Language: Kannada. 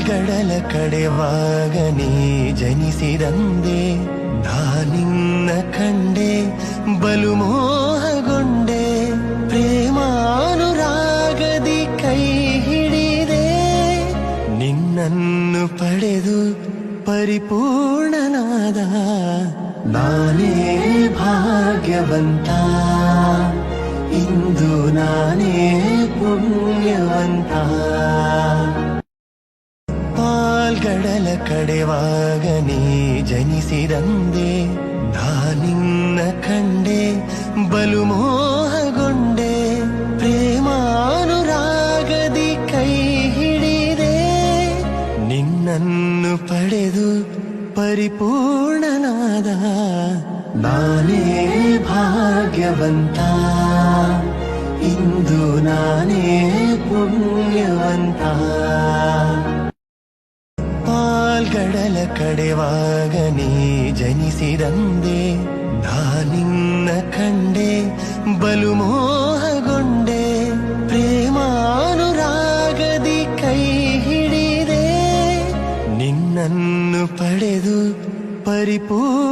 ಪಾಲ್ಗಡಲ ಕಡೆವಾಗ ನೀ ಜನಿಸಿದಂದೆ ನಾನಿನ್ನ ಕಂಡೆ, ಬಲು ಮೋಹಗೊಂಡೆ, ಪ್ರೇಮಾನುರಾಗದಿ ಕೈ ಹಿಡಿದೆ. ನಿನ್ನನ್ನು ಪಡೆದು ಪರಿಪೂರ್ಣನಾದ ನಾನೇ ಭಾಗ್ಯವಂತ. ಇಂದು ನಾನೇ ಪುಣ್ಯವಂತ. ಪಾಲ್ಗಡಲ ಕಡೆವಾಗ ನೀ ಜನಿಸಿದಂದೆ ನಾನಿನ್ನ ಕಂಡೆ, ಬಲು ಮೋಹಗೊಂಡೆ, ಪ್ರೇಮಾನುರಾಗದಿ ಕೈ ಹಿಡಿದೆ. ನಿನ್ನನ್ನು ಪಡೆದು ಪರಿಪೂರ್ಣನಾದ ನಾನೇ ಭಾಗ್ಯವಂತ. ಇಂದು ನಾನೇ ಪುಣ್ಯವಂತ. ಪಾಲ್ಗಡಲ ಕಡೆವಾಗ ನೀ ಜನಿಸಿದಂದೆ ನಾನಿನ್ನ ಕಂಡೆ ಬಲು ಮೋಹಗೊಂಡೆ ಪ್ರೇಮಾನುರಾಗದಿ ಕೈ ಹಿಡಿದೆ. ನಿನ್ನನ್ನು ಪಡೆದು ಪರಿಪೂರ್ಣ